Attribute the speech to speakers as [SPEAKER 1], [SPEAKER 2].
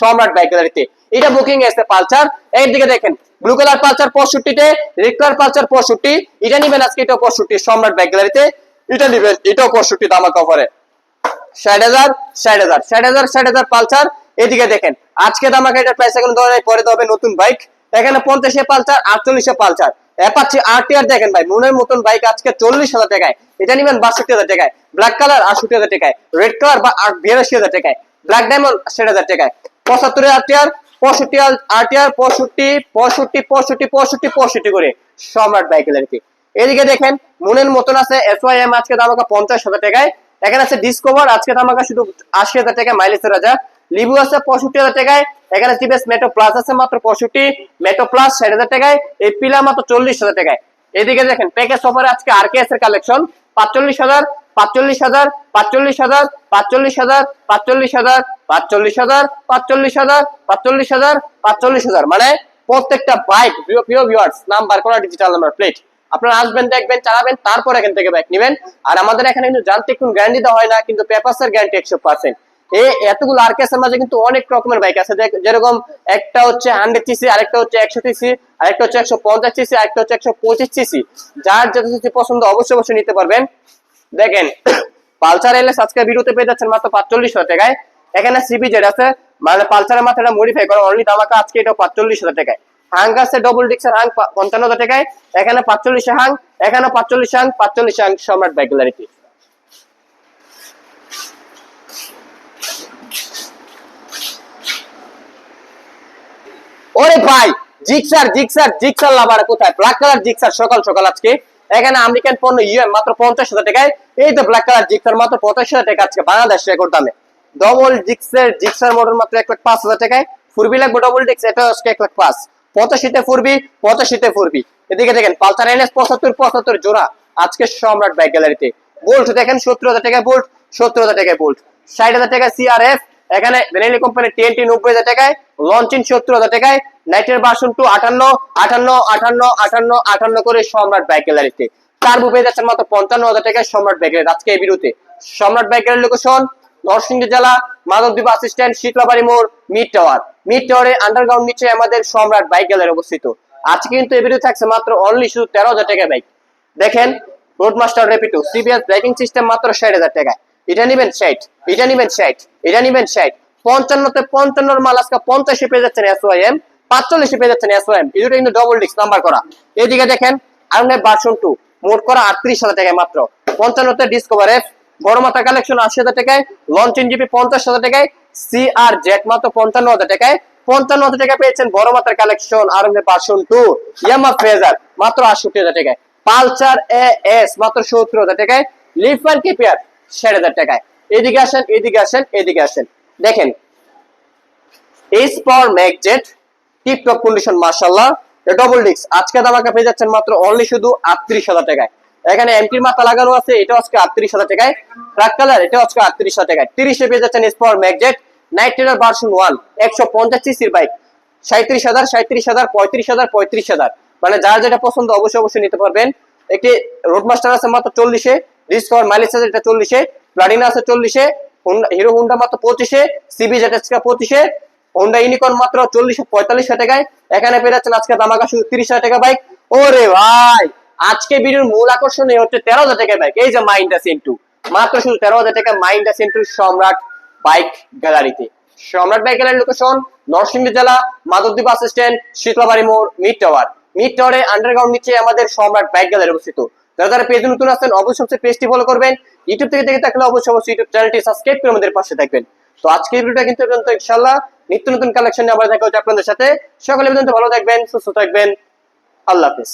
[SPEAKER 1] সম্রাট বাইক গ্যালারিতে এটা বুকিং এসছে পালচার এর দিকে দেখেন ব্লু কালার পালচার পঁয়ষট্টিতে রেড কালার পালচার পঁয়ষট্টি। এটা নিবেন আজকে এটা পঁয়ষট্টি, সম্রাট বাইক গ্যালারিতে এটা নিবেন, এটাও পঁয়ষট্টি ধামাকা অফারে ষাট হাজার ষাট হাজার ষাট হাজার ষাট হাজার পালসার। এদিকে দেখেন, আজকে দামাকে এটার প্রাইস এখন ধরে পরে হবে নতুন বাইক এখানে পঞ্চাশে পালসার, আটচল্লিশে পালসার। অ্যাপাচি দেখেন ভাই, মনের মতন বাইক আজকে চল্লিশ হাজার টাকায়। এটা নিবেন বাষট্টি হাজার টাকায়। ব্ল্যাক কালার হাজার টাকায়। রেড কালার বা বিরাশি হাজার টাকায়। ব্ল্যাক ডায়মন্ড ষাট হাজার টাকায়। পঁচাত্তরের পঁয়ষট্টি আরটিআর পঁয়ষট্টি পঁয়ষট্টি পঁয়ষট্টি পঁয়ষট্টি পঁয়ষট্টি করে। সম্রাট বাইকের আর কি এদিকে দেখেন, মনের মতন আছে এসওয়াইএম আজকে দাম পঞ্চাশ হাজার টাকায়। এখানে আছে ডিসকভার আজকে দাম শুধু আশি হাজার টাকা মাইলেজের রাজা। লিবু আছে পঁয়ষট্টি হাজার টাকায়, এখানে টিভিএস মেট্রো প্লাস আছে মাত্র পঁয়ষট্টি মেট্রো প্লাস ষাট হাজার টাকায়, এই পিলা মাত্র চল্লিশ হাজার টাকায়। এদিকে দেখেন প্যাকেজ অফারে আজকে আর কে এর কালেকশন পাঁচচল্লিশ হাজার পাঁচচল্লিশ হাজার পাঁচচল্লিশ হাজার পাঁচচল্লিশ হাজার পাঁচচল্লিশ হাজার পাঁচচল্লিশ হাজার পাঁচচল্লিশ হাজার পাঁচচল্লিশ হাজার পাঁচচল্লিশ হাজার। মানে প্রত্যেকটা বাইক প্রিয় ভিউয়ার্স নাম্বার করা ডিজিটাল নাম্বার প্লেট আপনারা আসবেন, দেখবেন, চালাবেন, তারপর এখান থেকে বাইক নেবেন। আর আমাদের এখানে কিন্তু যান্ত্রিক কোনো গ্যারান্টি দেওয়া হয় না, কিন্তু পেপারসের গ্যারান্টি একশো পার্সেন্ট এতগুলো আর এর মাঝে কিন্তু অনেক রকমের বাইক আছে। যেরকম একটা হচ্ছে হান্ড্রেড সিসি আরেকটা হচ্ছে একশো সিসি আরেকটা হচ্ছে একশো পঞ্চাশ সিসি আরেকটা হচ্ছে একশো পঁচিশ সিসি যার যত সিসি পছন্দ অবশ্যই অবশ্যই নিতে পারবেন। দেখেন, পালসার এলে আজকে ভিডিওতে পেয়ে যাচ্ছেন মাত্র পাঁচচল্লিশ হাজার টাকায়। এখানে সিবি জেড আছে মানে পালসারের মাথাটা মডিফাই করা অনলি দামাকা আজকে এটা পাঁচচল্লিশ হাজার টাকায়। হাং আছে ডবল ডিক্সের হাং পঞ্চান্ন হাজার টাকায়। এখানে পাঁচচল্লিশে হাং এখানে পাঁচচল্লিশ হাং পাঁচচল্লিশ হাং সম্রাট বাইকুলারিটি ওরে ভাই, জিক্সার জিক্সার জিক্সার লাভার কোথায়? ব্ল্যাক কালার জিক্সার, সকাল সকাল আজকে। এখানে আমেরিকান পণ্য ইউএম মাত্র পঞ্চাশ হাজার টাকায়। এই তো ব্ল্যাক কালার জিক্সার মাত্র পঞ্চাশ হাজার টাকা আজকে বাংলাদেশ রেকর্ড দামে। ডবল জিক্সের, জিক্সার মডেল মাত্র এক লাখ পাঁচ হাজার টাকায়। ফুরবি লাগবে ডবল ডিক্স এটা আজকে এক লাখ পাঁচ। পঁচাশিতে ফুরবি পঁচাশিতে ফুরবি। এদিকে দেখেন, পালসার এনএস পঁচাত্তর পঁচাত্তর জোড়া। আজকে সম্রাট বাইক গ্যালারিতে বোল্ট দেখেন, সত্তর হাজার টাকায় বোল্ট সত্তর হাজার টাকায় বোল্ট ষাট হাজার টাকায় সিআরএফ এখানে বেনেলি কোম্পানি টিএনটি নব্বই হাজার টাকায় লঞ্চিন সত্তর হাজার টাকায় নাইটের বাসন টু আটান্ন আটান্ন আটান্ন আটান্ন আটান্ন করে সম্রাট বাইক গ্যালারিতে কার্বু পেয়ে যাচ্ছেন মাত্র পঞ্চান্ন হাজার টাকায় সম্রাট বাইক গ্যালারি আজকে এই বিরুতে সম্রাট বাইক গ্যালারি লোকেশন নরসিংদী জেলা মাধবদ্বীপ বাস স্ট্যান্ড শীতলাবাড়ি মোড় মিড টাওয়ার মিড টাওয়ারে আন্ডারগ্রাউন্ড নিচে আমাদের সম্রাট বাইক গ্যালারি অবস্থিত। আজকে কিন্তু এই বিরুদ্ধে থাকছে মাত্র অনলি শুধু তেরো হাজার টাকা বাইক দেখেন রোডমাস্টার রেপিটো সিবিএস ব্রেকিং সিস্টেম মাত্র ষাট হাজার টাকায়। এটা নিবেন ষাট, এটা নিবেন ষাট, এটা নিবেন ষাট। পঞ্চান্নতে পঞ্চান্নর মাল আজকে পঞ্চাশে পেয়ে যাচ্ছেন এসওয়াইএম পাঁচচল্লিশে পেয়ে যাচ্ছেন এসওয়াইএম এই দুটো কিন্তু ডবল ডিস্ক নাম্বার করা। এদিকে দেখেন আরনের ভার্সন টু মোট করা আটত্রিশ হাজার টাকায় মাত্র। পঞ্চান্নতে ডিসকভার এফ বড় মাথা কালেকশন আশি হাজার টাকায় লঞ্চ জিপি পঞ্চাশ হাজার টাকায় সি আর জেট মাত্র পঞ্চান্ন হাজার টাকায়। পঞ্চান্ন হাজার টাকা পেয়েছেন বড় মাথার কালেকশন আর ভার্সন টু ইয়ামা ফ্রেজার মাত্র আটষট্টি হাজার টাকায়। পালচার এ এস মাত্র সত্তর হাজার টাকায়। লিফ অ্যান্ড কেপিয়ার ষাট হাজার টাকায়। এদিকে আসেন এদিকে আসেন এদিকে আসেন। দেখেন ম্যাকজেট টিপটপ কন্ডিশন মার্শাল্লাহ ডবল ডিক্স আজকে পেয়ে যাচ্ছেন মাত্র অনলি শুধু আটত্রিশ হাজার টাকায়। এখানে মাথা লাগানো আছে এটা আজকে আটত্রিশ হাজার টাকায়। কালার এটা আজকে আটত্রিশ হাজার টাকায়। তিরিশে পেয়ে যাচ্ছেন এইচ পাওয়ার ম্যাকজেট নাইট ভার্সন ওয়ান একশো পঞ্চাশ সিসির বাইক সাঁত্রিশ হাজার সাঁত্রিশ হাজার, পঁয়ত্রিশ হাজার পঁয়ত্রিশ হাজার। মানে যার যেটা পছন্দ, অবশ্যই অবশ্যই নিতে পারবেন। একটি রোডমাস্টার আছে মাত্র চল্লিশে। ডিসকভার মাইলেজ আছে এটা চল্লিশে প্লাটিনা আছে চল্লিশে হিরো হুন্ডা মাত্র পঁচিশে পঁচিশে ইউনিকর্ন মাত্র চল্লিশ পঁয়তাল্লিশ টাকায়। এখানে পেয়ে যাচ্ছেন আজকে দামাকা শুধু তিরিশ টাকা বাইক ভাই, আজকে ভিডিওর মূল আকর্ষণ হচ্ছে তেরো হাজার টাকা বাইক এই যে মাইন্ডা সেন্টু মাত্র শুধু তেরো হাজার টাকা মাইন্ডা সেন্টু সম্রাট বাইক গ্যালারিতে সম্রাট বাইক গ্যালারি লোকেশন নরসিংদী জেলা মাধবদ্বীপ বাস স্ট্যান্ড শীতলাবাড়ি মোড় মিড টাওয়ার মিড টাওয়ারে আন্ডারগ্রাউন্ড নিচে আমাদের সম্রাট বাইক গ্যালারি অবস্থিত। যারা যারা পেজে নতুন আছেন, অবশ্যই পেজটি ফলো করবেন। ইউটিউব থেকে দেখে থাকলে অবশ্যই অবশ্যই ইউটিউব চ্যানেলটি সাবস্ক্রাইব করে আমাদের পাশে থাকবেন। তো আজকে ভিডিওটা কিন্তু পর্যন্ত, ইনশাআল্লাহ নিত্য নতুন কালেকশন নিয়ে আবার দেখা হচ্ছে আপনাদের সাথে। সকলে পর্যন্ত ভালো থাকবেন, সুস্থ থাকবেন। আল্লাহ হাফিজ।